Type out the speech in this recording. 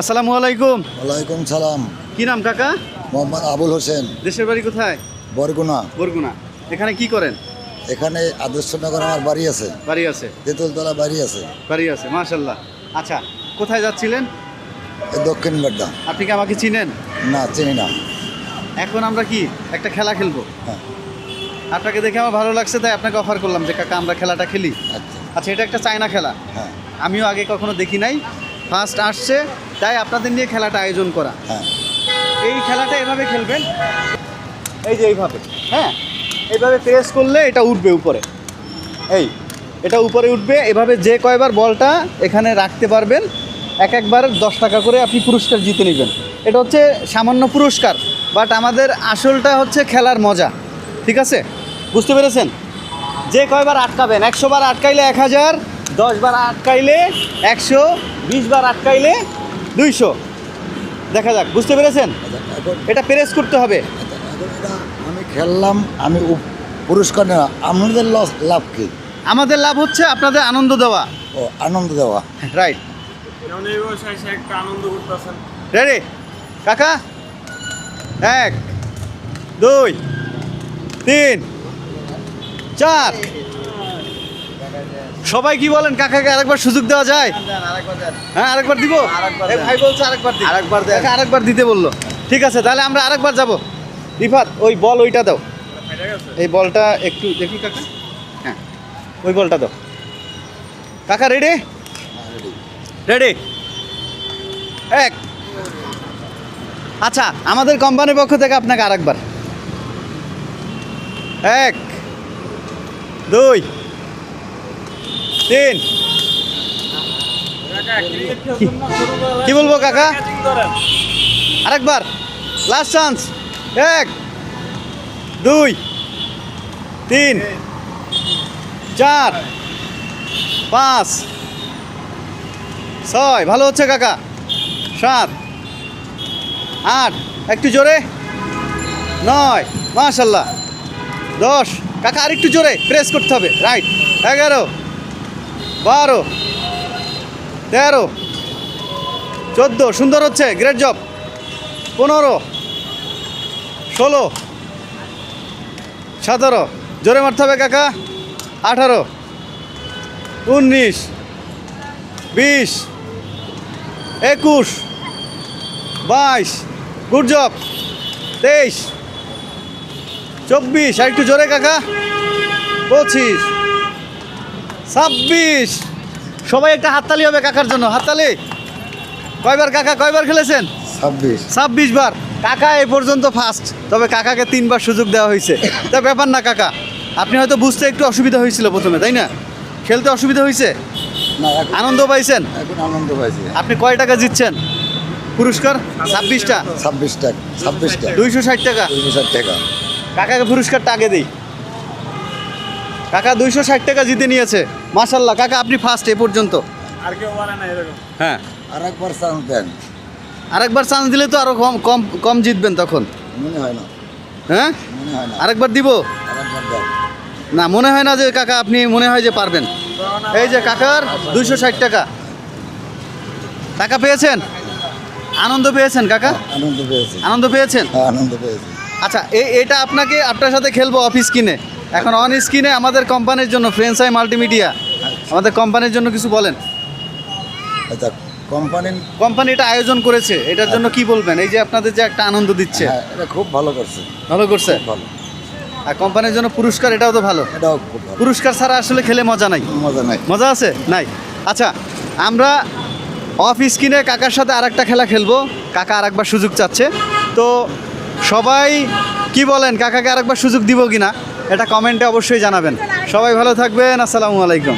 আসসালামু আলাইকুম। ওয়ালাইকুম সালাম। কি নাম কাকা? মোহাম্মদ আবুল হোসেন। দেশের বাড়ি কোথায়? বরগুনা। বরগুনা। এখানে কি করেন? এখানে আদর্শনগর আমার বাড়ি আছে। বাড়ি আছে। তেঁতুলতলা বাড়ি আছে। বাড়ি আছে মাশাল্লাহ। আচ্ছা কোথায় যাচ্ছিলেন? দক্ষিণ বাড্ডা। আপনি কি আমাকে চিনেন? না চিনি না। এখন আমরা কি একটা খেলা খেলব? হ্যাঁ। আপনাকে দেখে আমার ভালো লাগছে তাই আপনাকে অফার করলাম যে কাকা আমরা খেলাটা খেলি। আচ্ছা। আচ্ছা এটা একটা চায়না খেলা। হ্যাঁ। আমিও আগে কখনো দেখি নাই। ফার্স্ট আসছে তাই আপনাদের নিয়ে খেলাটা আয়োজন করা। হ্যাঁ। এই খেলাটা এভাবে খেলবেন? এই যে এইভাবে হ্যাঁ? এইভাবে প্রেস করলে এটা উঠবে উপরে। এই এটা উপরে উঠবে এভাবে যে কয়বার বলটা এখানে রাখতে পারবেন এক একবার দশ টাকা করে আপনি পুরস্কার জিতে নেবেন। এটা হচ্ছে সামান্য পুরস্কার বাট আমাদের আসলটা হচ্ছে খেলার মজা ঠিক আছে? বুঝতে পেরেছেন? যে কয়বার আটকাবেন একশো বার আটকাইলে এক হাজার দশ বার আটকাইলে একশো বিশ বার আটকাইলে দুইশো। দেখা যাক বুঝতে পেরেছেন? এটা প্রেস করতে হবে। আমি খেললাম আমি পুরস্কার নিলাম। আপনাদের লস লাভ কি? আমাদের লাভ হচ্ছে আপনাদের আনন্দ দেওয়া। ও আনন্দ দেওয়া। রাইট রেডি কাকা? এক দুই তিন চার। সবাই কি বলেন কাকাকে আরেকবার সুযোগ দেওয়া যায়? হ্যাঁ আরেকবার দিব? ভাই বলছে আরেকবার আরেকবার দিতে বলল। ঠিক আছে তাহলে আমরা আরেকবার যাব। রিফাত ওই বল ওইটা দাও। এই বলটা একটু দেখি কাকা। হ্যাঁ ওই বলটা দাও। কাকা রেডি রেডি এক। আচ্ছা আমাদের কোম্পানির পক্ষ থেকে আপনাকে আরেকবার। এক দুই। তিন। কি বলব কাকা? আরেকবার। লাস্ট চান্স এক, দুই, তিন, চার, পাঁচ, ছয়। ভালো হচ্ছে কাকা। সাত, আট। একটু জোরে। নয়। মাশাল্লাহ। দশ। কাকা, আরেকটু জোরে। প্রেস করতে হবে। রাইট এগারো। বারো, তেরো, চোদ্দ, সুন্দর হচ্ছে গ্রেট জব পনেরো, ষোলো, সতেরো, জোরে মারতে হবে কাকা, আঠারো, উনিশ, বিশ, একুশ, বাইশ গুড জব তেইশ, চব্বিশ, আর একটু জোরে কাকা, পঁচিশ ছাব্বিশ। সবাই একটা হাততালি হবে কাকার জন্য। হাততালি। কয়বার কাকা কয়বার খেলেছেন? ছাব্বিশ। ছাব্বিশ বার। কাকা এ পর্যন্ত ফার্স্ট তবে কাকাকে তিনবার সুযোগ দেওয়া হয়েছে। তা ব্যাপার না কাকা। আপনি হয়তো বুঝতে একটু অসুবিধা হয়েছিল প্রথমে তাই না? খেলতে অসুবিধা হয়েছে? না আনন্দ পাইছেন? এখন আনন্দ পাইছি। আপনি কয় টাকা জিতছেন? পুরস্কার? ছাব্বিশটা? ছাব্বিশ টাকা ছাব্বিশ টাকা দুইশো ষাট টাকা। দুইশো ষাট টাকা। কাকাকে পুরস্কারটা আগে দিই। কাকা দুইশো ষাট টাকা জিতে নিয়েছে। মাসাল্লাহ কাকা আপনি ফার্স্ট এ পর্যন্ত। আর কেউ পারে না এরকম। হ্যাঁ। আর একবার চান্স দেন। আরেকবার চান্স দিলে তো আরও কম কম কম জিতবেন তখন। মনে হয় না। হ্যাঁ? মনে হয় না। আরেকবার দিব? আর একবার দেন। না মনে হয় না যে কাকা আপনি মনে হয় যে পারবেন। এই যে কাকার দুইশো ষাট টাকা। টাকা পেয়েছেন? আনন্দ পেয়েছেন কাকা? আনন্দ পেয়েছেন আনন্দ পেয়েছেন? হ্যাঁ আনন্দ পেয়েছি। আচ্ছা এই এটা আপনাকে আপনার সাথে খেলব অফিস কিনে। এখন অন স্ক্রিনে আমাদের কোম্পানির জন্য ফ্রেন্সাই মাল্টিমিডিয়া আমাদের কোম্পানির জন্য কিছু বলেন। আচ্ছা কোম্পানির কোম্পানি এটা আয়োজন করেছে এটার জন্য কি বলবেন? এই যে আপনাদের যে একটা আনন্দ দিচ্ছে। হ্যাঁ এটা খুব ভালো করছে। ভালো করছে? খুব ভালো। আর কোম্পানির জন্য পুরস্কার এটাও তো ভালো। এটাও খুব ভালো। পুরস্কার ছাড়া আসলে খেলে মজা নাই। মজা নাই। মজা আছে? নাই। আচ্ছা আমরা অফ স্ক্রিনে কাকার সাথে আরেকটা খেলা খেলব। কাকা আর একবার সুযোগ চাচ্ছে। তো সবাই কি বলেন কাকাকে আরেকবার সুযোগ দিব কিনা? এটা কমেন্টে অবশ্যই জানাবেন। সবাই ভালো থাকবেন আসসালামু আলাইকুম।